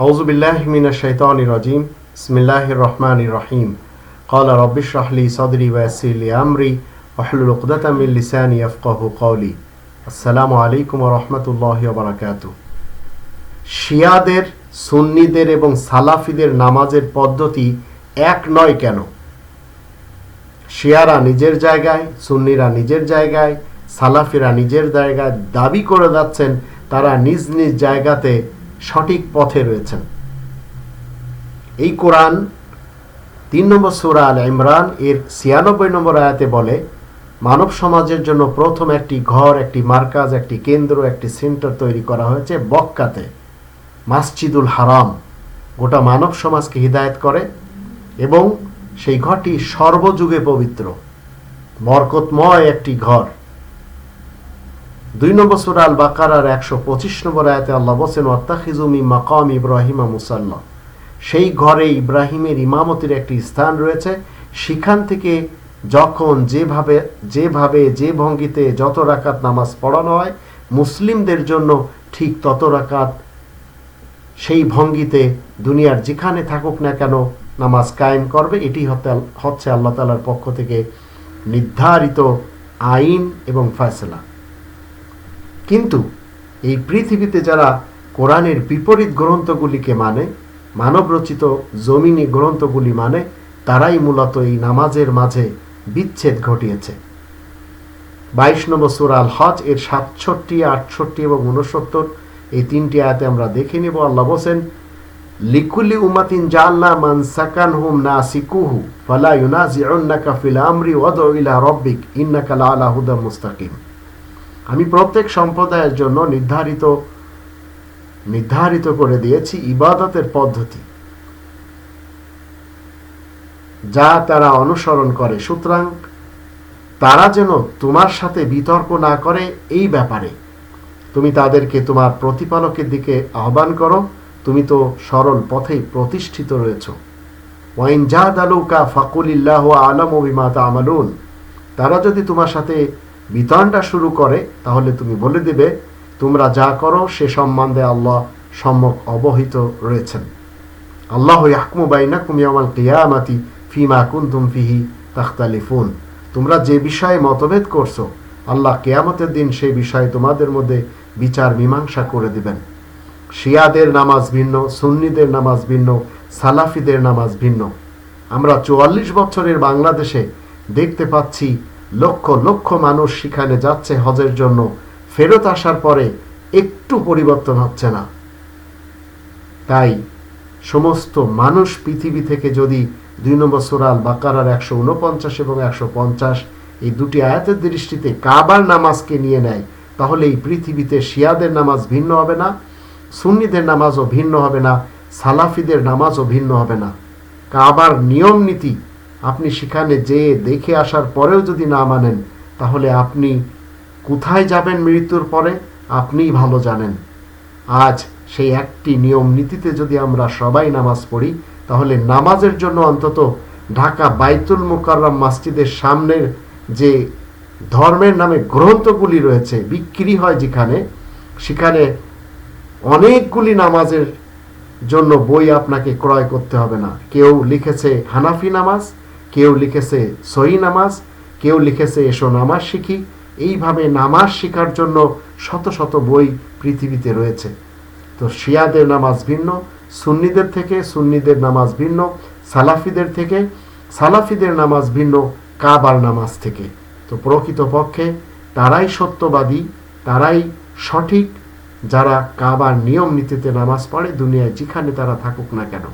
أعوذ بالله من الشيطان الرجيم بسم الله الرحمن الرحيم قال رب اشرح لي صدري ويسر لي أمري واحلل عقدة من لساني يفقه قولي السلام عليكم ورحمة الله وبركاته শিয়াদের সুন্নিদের এবং সালাফিদের নামাজের পদ্ধতি এক নয় কেন শিয়ারা নিজের জায়গায় সুন্নিরা নিজের জায়গায় সালাফিরা নিজের জায়গায় দাবি করে যাচ্ছেন তারা নিজ নিজ জায়গাতে সঠিক পথে রয়েছেন। এই কোরআন তিন নম্বর সুরা আল ইমরান, এর ছিয়ানব্বই নম্বর আয়াতে বলে, মানব সমাজের জন্য প্রথম একটি ঘর, একটি মার্কাজ, একটি কেন্দ্র, একটি সেন্টার তৈরি করা হয়েছে বক্কাতে মাসজিদুল হারাম। গোটা মানব সমাজকে হিদায়ত করে এবং সেই ঘরটি সর্বযুগে পবিত্র, বরকতময় একটি ঘর। দুই নম্বর সুরা আল বাকারার একশো পঁচিশ নম্বর আয়াতে আল্লাহ বসেন ওয়াত্তাখিজুমি মাকাম ইব্রাহিমা মুসাল্লাহ সেই ঘরে ইব্রাহিমের ইমামতির একটি স্থান রয়েছে। সেখান থেকে যখন যেভাবে যেভাবে যে ভঙ্গিতে যত রাকাত নামাজ পড়ানো হয়, মুসলিমদের জন্য ঠিক তত রাকাত সেই ভঙ্গিতে দুনিয়ার যেখানে থাকুক না কেন নামাজ কায়েম করবে। এটি হচ্ছে আল্লাহ তালার পক্ষ থেকে নির্ধারিত আইন এবং ফয়সলা। কিন্তু এই পৃথিবীতে যারা কোরআনের বিপরীত গ্রন্থগুলিকে মানে মানবরচিত জমিনি গ্রন্থগুলি মানে তারাই মূলত এই নামাজের মাঝে বিচ্ছেদ ঘটিয়েছে। বাইশ নম্বর সুরা আল হজ এর সাতষট্টি, আটষট্টি এবং উনসত্তর এই তিনটি আয়াতে আমরা দেখে নেব। আল্লাহ বসেন লিকুলি উমাতিন জাল্লা মান সাকান হুম না সিকুহু ফালা ইউনাজিউন্নাকা ফিল আমরি ওয়াদউ ইলা রব্বিক, ইন্নাকা লাআলা হুদা মুস্তাকিম। আমি প্রত্যেক সম্প্রদায়ের জন্য নির্ধারিত নির্ধারিত করে দিয়েছি ইবাদতের পদ্ধতি। যা তারা অনুসরণ করে। সুতরাং তারা যেন তোমার সাথে বিতর্ক না করে এই ব্যাপারে। তুমি তাদেরকে তোমার প্রতিপালকের দিকে আহ্বান করো। তুমি তো সরল পথেই প্রতিষ্ঠিত রয়েছ। ওয়াইন জাহাদ আলুকা ফাকুলিল্লাহ আলম বিমা তামালুন। তারা যদি তোমার সাথে বিতরণটা শুরু করে, তাহলে তুমি বলে দেবে, তোমরা যা করো, সে সম্বন্ধে আল্লাহ সম্যক অবহিত রয়েছেন। আল্লাহ ইয়াহকুমু বাইনাকুম ইয়াউমাল কিয়ামাতি ফিমা কুনতুম ফিহি তাখতালিফুন। তোমরা যে বিষয়ে মতভেদ করছ, আল্লাহ কেয়ামতের দিন সেই বিষয়ে তোমাদের মধ্যে বিচার মীমাংসা করে দিবেন। শিয়াদের নামাজ ভিন্ন, সুন্নিদের নামাজ ভিন্ন, সালাফিদের নামাজ ভিন্ন। আমরা চুয়াল্লিশ বছরের বাংলাদেশে দেখতে পাচ্ছি লক্ষ লক্ষ মানুষ সেখানে যাচ্ছে হজের জন্য। ফেরত আসার পরে একটু পরিবর্তন হচ্ছে না। তাই সমস্ত মানুষ পৃথিবী থেকে যদি দুই নম্বর সুরাল বাকারার একশো উনপঞ্চাশ এবং একশো পঞ্চাশ এই দুটি আয়াতের দৃষ্টিতে কাবার নামাজকে নিয়ে নেয়, তাহলে এই পৃথিবীতে শিয়াদের নামাজ ভিন্ন হবে না, সুন্নিদের নামাজও ভিন্ন হবে না, সালাফিদের নামাজও ভিন্ন হবে না। কাবার নিয়ম নীতি আপনি সেখানে যেয়ে দেখে আসার পরেও যদি না মানেন, তাহলে আপনি কোথায় যাবেন মৃত্যুর পরে? আপনিই ভালো জানেন। আজ সেই একটি নিয়ম নীতিতে যদি আমরা সবাই নামাজ পড়ি, তাহলে নামাজের জন্য অন্তত ঢাকা বাইতুল মুকাররম মসজিদের সামনের যে ধর্মের নামে গ্রন্থগুলি রয়েছে, বিক্রি হয় যেখানে, সেখানে অনেকগুলি নামাজের জন্য বই আপনাকে ক্রয় করতে হবে না। কেউ লিখেছে হানাফি নামাজ কেউ লিখেছে সহি নামাজ, কেউ লিখেছে এসো নামাজ শিখি। এইভাবে নামাজ শেখার জন্য শত শত বই পৃথিবীতে রয়েছে। তো শিয়াদের নামাজ ভিন্ন, সুন্নিদের থেকে সুন্নিদের নামাজ ভিন্ন, সালাফিদের থেকে সালাফিদের নামাজ ভিন্ন, কাবার নামাজ থেকে। তো প্রকৃতপক্ষে তারাই সত্যবাদী, তারাই সঠিক। যারা কাবার নিয়ম নীতিতে নামাজ পড়ে, দুনিয়ায় যেখানে তারা থাকুক না কেন।